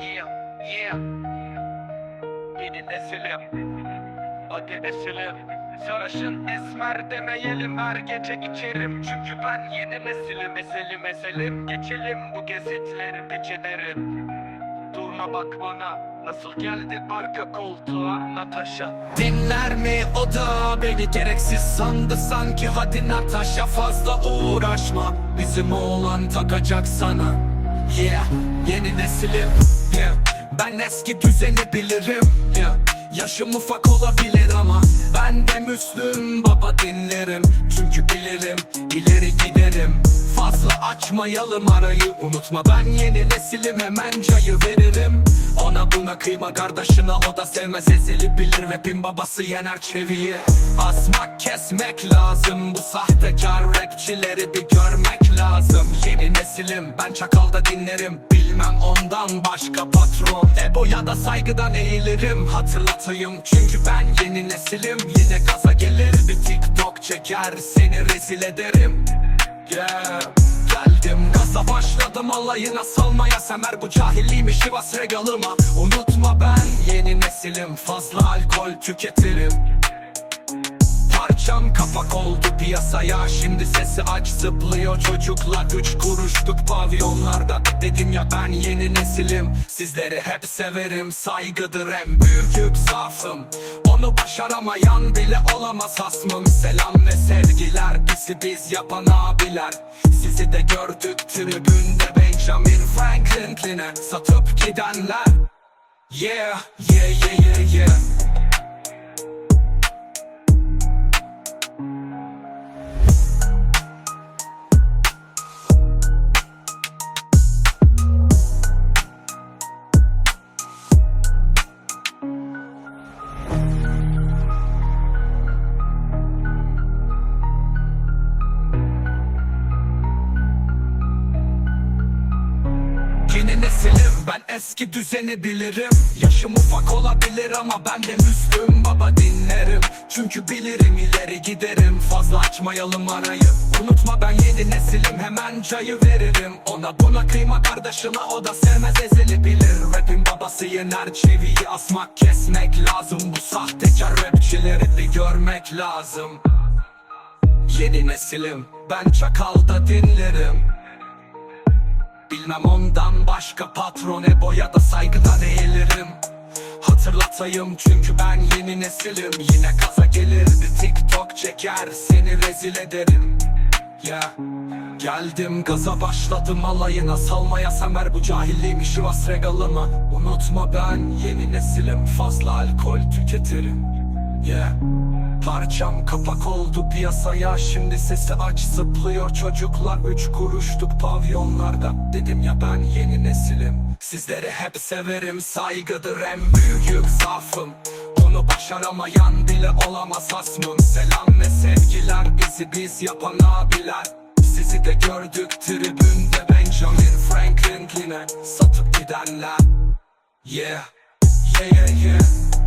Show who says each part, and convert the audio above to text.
Speaker 1: Yeah, yeah. Yeni nesilim. Hadi nesilim. Sarışın esmer demeyelim her gece içerim. Çünkü ben yeni nesilim eselim eselim. Geçelim bu gezitleri pecenerim Durma bak bana Nasıl geldi arka koltuğa Natasha? Dinler mi o da beni gereksiz sandı sanki? Hadi Natasha fazla uğraşma. Bizim oğlan takacak sana. Yeah yeni nesilim Ben eski düzeni bilirim. Yaşım ufak olabilir ama Ben de Müslüm baba dinlerim. Çünkü bilirim ileri giderim açmayalım arayı Unutma. Ben yeni nesilim hemen cayı veririm. Ona buna kıyma kardeşine o da sevmez ezeli bilir Rapin babası yener çeviyi. Asmak kesmek lazım. Bu sahtekar rapçileri bir görmek lazım. Yeni nesilim ben çakalda dinlerim. Bilmem ondan başka patron. Ebo ya da saygıdan eğilirim. Hatırlatayım çünkü ben yeni nesilim. Yine gaza gelir bir tiktok çeker Seni rezil ederim. Yeah Geldim. Gaza başladım alayına salmaya. Semer bu cahilliğimi şivas regalıma. Unutma ben yeni nesilim. Fazla alkol tüketirim. Parçam kapak oldu piyasaya. Şimdi sesi aç zıplıyor çocuklar. Üç kuruşluk pavyonlarda Dedim ya ben yeni nesilim. Sizleri hep severim Saygıdır en büyük yük zaafım Onu başaramayan bile olamaz hasmım. Selam ve sevgiler Bizi biz yapan abiler. Sizi de gördük tribünde Benjamin Franklin'e Satıp gidenler. Yeah, yeah, yeah, yeah, yeah eski düzeni bilirim. Yaşım ufak olabilir ama ben de Müslüm. Baba dinlerim. Çünkü bilirim ileri giderim. Fazla açmayalım arayı. Unutma ben yeni nesilim. Hemen çayı veririm. Ona buna kıyma kardeşine o da sevmez ezeli bilir. Rapin babası yener çeviyi asmak kesmek lazım. Bu sahtekar rapçileri bir görmek lazım. Yeni nesilim. Ben çakalda dinlerim Bilmem ondan başka patron Ebo ya da saygıdan eğilirim Hatırlatayım çünkü ben yeni nesilim. Yine kaza gelir bir tiktok çeker Seni rezil ederim. Ya Geldim gaza başladım alayına Salmaya semer bu cahilliğimi şivas regalıma. Unutma ben yeni nesilim Fazla alkol tüketirim Yeah. Parçam kapak oldu piyasaya Şimdi sesi aç zıplıyor çocuklar. Üç kuruşluk pavyonlarda Dedim ya ben yeni nesilim. Sizleri hep severim saygıdır en büyük yük zaafım. Onu başaramayan bile olamaz hasmım. Selam ve sevgiler bizi biz yapan abiler. Sizi de gördük tribünde Benjamin Franklin'ine Satıp gidenler Yeah, yeah, yeah, yeah